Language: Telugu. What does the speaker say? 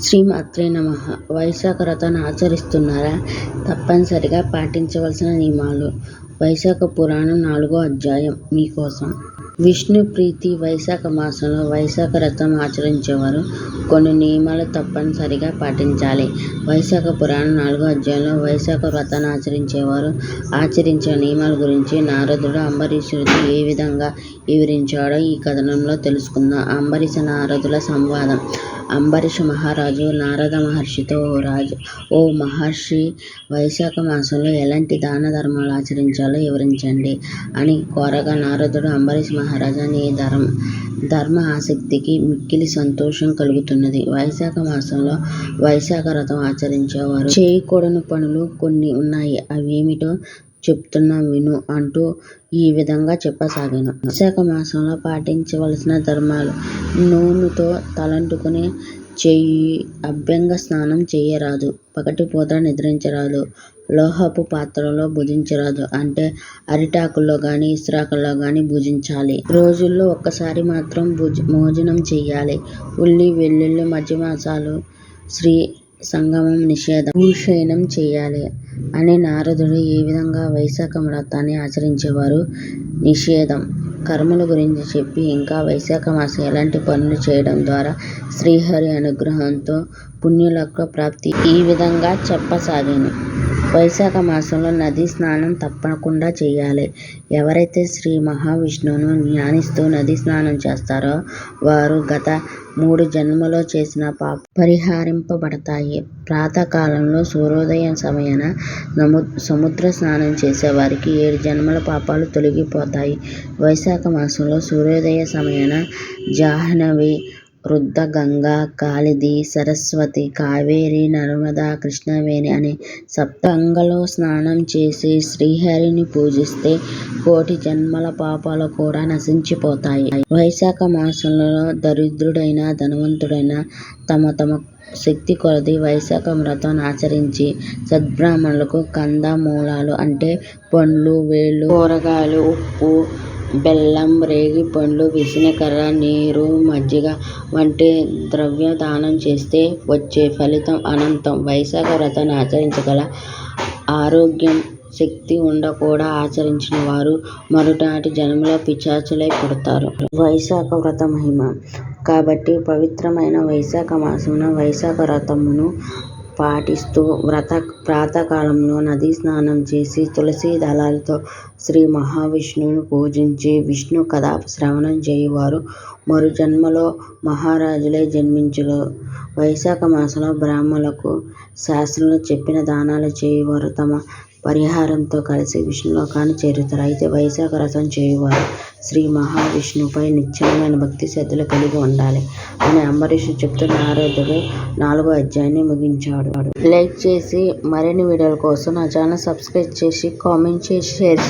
శ్రీమాత్రే నమ వైశాఖ వ్రతాన్ని ఆచరిస్తున్నారా? తప్పనిసరిగా పాటించవలసిన నియమాలు వైశాఖ పురాణం నాలుగో అధ్యాయం మీకోసం. విష్ణు ప్రీతి వైశాఖ మాసంలో వైశాఖ వ్రతం ఆచరించేవారు కొన్ని నియమాలు తప్పనిసరిగా పాటించాలి. వైశాఖ పురాణం నాలుగో అధ్యాయంలో వైశాఖ వ్రతాన్ని ఆచరించేవారు ఆచరించిన నియమాల గురించి నారదుడు అంబరీషుడికి ఏ విధంగా వివరించాడో ఈ కథనంలో తెలుసుకుందాం. అంబరీష నారదుల సంవాదం అంబరీష మహారాజు నారద మహర్షితో ఓ రాజు ఓ మహర్షి వైశాఖ మాసంలో ఎలాంటి దాన ధర్మాలు ఆచరించాలో వివరించండి అని కోరగా నారదుడు అంబరీష మహారాజా నీ ధర్మ ఆసక్తికి మిక్కిలి సంతోషం కలుగుతున్నది. వైశాఖ మాసంలో వైశాఖ వ్రతం ఆచరించేవారు చేయకూడని పనులు కొన్ని ఉన్నాయి అవేమిటో చెప్తున్నా విను అంటూ ఈ విధంగా చెప్పసాగాను. వైశాఖ మాసంలో పాటించవలసిన ధర్మాలు నూనెతో తలంటుకుని చెయ్యి అభ్యంగ స్నానం చెయ్యరాదు. పగటిపూట నిద్రించరాదు. లోహపు పాత్రలో భుజించరాదు. అంటే అరిటాకుల్లో కానీ ఇసరాకుల్లో కానీ భుజించాలి. రోజులో ఒక్కసారి మాత్రం భోజనం చెయ్యాలి. ఉల్లి, వెల్లుల్లి, మద్యమాంసాలు, స్త్రీ సంగమం నిషేధం. భూషయనం చేయాలి అని నారదుడు ఏ విధంగా వైశాఖ వ్రతాన్ని ఆచరించేవారు నిషేధం కర్మల గురించి చెప్పి ఇంకా వైశాఖ మాసం ఎలాంటి పనులు చేయడం ద్వారా శ్రీహరి అనుగ్రహంతో పుణ్యులకు ప్రాప్తి ఈ విధంగా చెప్పసాగాను. వైశాఖ మాసంలో నదీ స్నానం తప్పకుండా చేయాలి ఎవరైతే శ్రీ మహావిష్ణువును ధ్యానిస్తూ నదీ స్నానం చేస్తారో వారు గత మూడు జన్మలో చేసిన పాప పరిహారింపబడతాయి ప్రాతకాలంలో సూర్యోదయం సమయాన సముద్ర స్నానం చేసేవారికి ఏడు జన్మల పాపాలు తొలగిపోతాయి. వైశాఖ మాసంలో సూర్యోదయ సమయాన జాహ్నవి, రుద్ర, గంగ కాళింది, సరస్వతి, కావేరి, నర్మదా, కృష్ణవేణి అనే సప్తంగలో స్నానం చేసి శ్రీహరిని పూజిస్తే కోటి జన్మల పాపాలు కూడా నశించిపోతాయి. వైశాఖ మాసంలో దరిద్రుడైనా, ధనవంతుడైనా తమ తమ శక్తి కొలది వైశాఖ వ్రతం ఆచరించి సద్బ్రాహ్మణులకు కంద మూలాలు అంటే పండ్లు, వేళ్ళు, కూరగాయలు, ఉప్పు, బెల్లం, రేగిపండ్లు, విసనకర్ర, నీరు, మజ్జిగ వంటి ద్రవ్య దానం చేస్తే వచ్చే ఫలితం అనంతం. వైశాఖ వ్రతాన్ని ఆచరించగల ఆరోగ్యం, శక్తి ఉండ కూడా ఆచరించని వారు మరునాటి జన్మలో పిశాచులై పుడతారు. వైశాఖ వ్రత మహిమ కాబట్టి పవిత్రమైన వైశాఖ మాసంలో వైశాఖ వ్రతమును పాటిస్తూ వ్రత ప్రాతకాలంలో నదీ స్నానం చేసి తులసీ దళాలతో శ్రీ మహావిష్ణువును పూజించి విష్ణు కథ శ్రవణం చేయువారు మరు జన్మలో మహారాజులే జన్మించుదురు. వైశాఖ మాసంలో బ్రాహ్మణులకు శాస్త్రంలో చెప్పిన దానాలు చేయువారు తమ పరిహారంతో కలిసి విష్ణులోకాన్ని చేరుతారు. అయితే వైశాఖ రసం చేయువారు శ్రీ మహావిష్ణుపై నిత్యమైన భక్తి శ్రద్ధలు కలిగి ఉండాలి అని అంబరీష్ చెప్తున్న నారదుడు నాలుగో అధ్యాయాన్ని ముగించాడు. లైక్ చేసి మరిన్ని వీడియోల కోసం నా ఛానల్ సబ్స్క్రైబ్ చేసి కామెంట్ చేసి షేర్